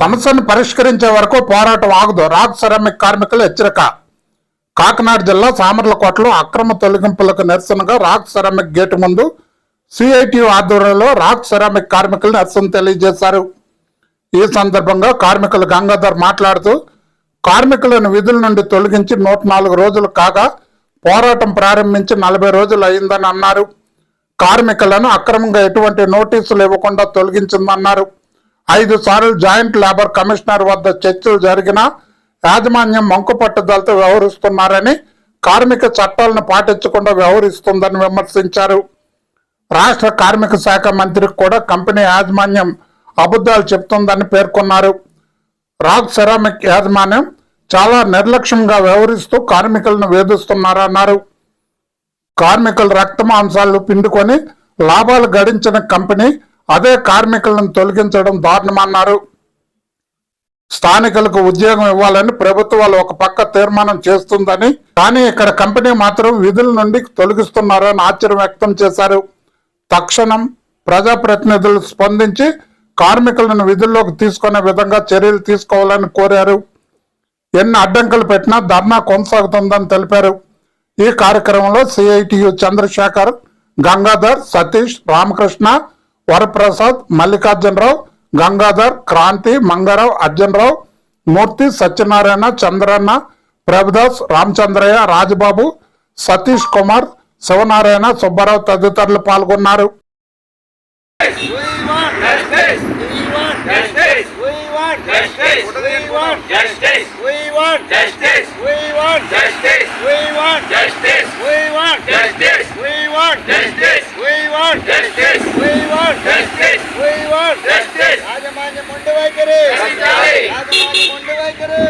సమస్యను పరిష్కరించే వరకు పోరాటం ఆగదు. రాక్ సెరామిక్ కార్మికుల హెచ్చరిక. కాకినాడ జిల్లా సామర్లకోటలో అక్రమ తొలగింపులకు నిరసనగా రాక్ సెరామిక్ గేటు ముందు సిఐటి ఆధ్వర్యంలో రాక్ సెరామిక్ కార్మికులు నిరసన తెలియజేశారు. ఈ సందర్భంగా కార్మికులు గంగాధర్ మాట్లాడుతూ కార్మికులను విధుల నుండి తొలగించి నూట నాలుగు రోజులు కాగా పోరాటం ప్రారంభించి నలభై రోజులు అయిందని అన్నారు. కార్మికులను అక్రమంగా ఎటువంటి నోటీసులు ఇవ్వకుండా తొలగించిందన్నారు. ఐదు సార్లు జాయింట్ లేబర్ కమిషనర్ వద్ద చర్చలు జరిగినా యాజమాన్యం మంకు పట్టుదలతో వ్యవహరిస్తున్నారని కార్మిక చట్టాలను పాటించకుండా వ్యవహరిస్తుందని విమర్శించారు. రాష్ట్ర కార్మిక శాఖ మంత్రికి కూడా కంపెనీ యాజమాన్యం అబద్ధాలు చెప్తుందని పేర్కొన్నారు. రాక్ సెరామిక్ యాజమాన్యం చాలా నిర్లక్ష్యంగా వ్యవహరిస్తూ కార్మికులను వేధిస్తున్నారన్నారు. కార్మికుల రక్త మాంసాలు పిండుకొని లాభాలు గడించిన కంపెనీ అదే కార్మికులను తొలగించడం దారుణమన్నారు. స్థానికులకు ఉద్యోగం ఇవ్వాలని ప్రభుత్వాలు ఒక పక్క తీర్మానం చేస్తుందని కానీ ఇక్కడ కంపెనీ మాత్రం విధుల నుండి తొలగిస్తున్నారని ఆశ్చర్యం వ్యక్తం చేశారు. తక్షణం ప్రజాప్రతినిధులు స్పందించి కార్మికులను విధుల్లోకి తీసుకునే విధంగా చర్యలు తీసుకోవాలని కోరారు. ఎన్ని అడ్డంకులు పెట్టినా ధర్నా కొనసాగుతుందని తెలిపారు. ఈ కార్యక్రమంలో సిఐటియు చంద్రశేఖర్ గంగాధర్ సతీష్ రామకృష్ణ వరప్రసాద్ మల్లికార్జునరావు గంగాధర్ క్రాంతి మంగారావు అర్జునరావు మూర్తి సత్యనారాయణ చంద్రన్న ప్రభుదాస్ రామచంద్రయ్య రాజబాబు సతీష్ కుమార్ శివనారాయణ సుబ్బారావు తదితరులు పాల్గొన్నారు We want justice. We want justice. We want justice. आज हमारे मुंडे वाई करे. आज हमारे मुंडे वाई करे.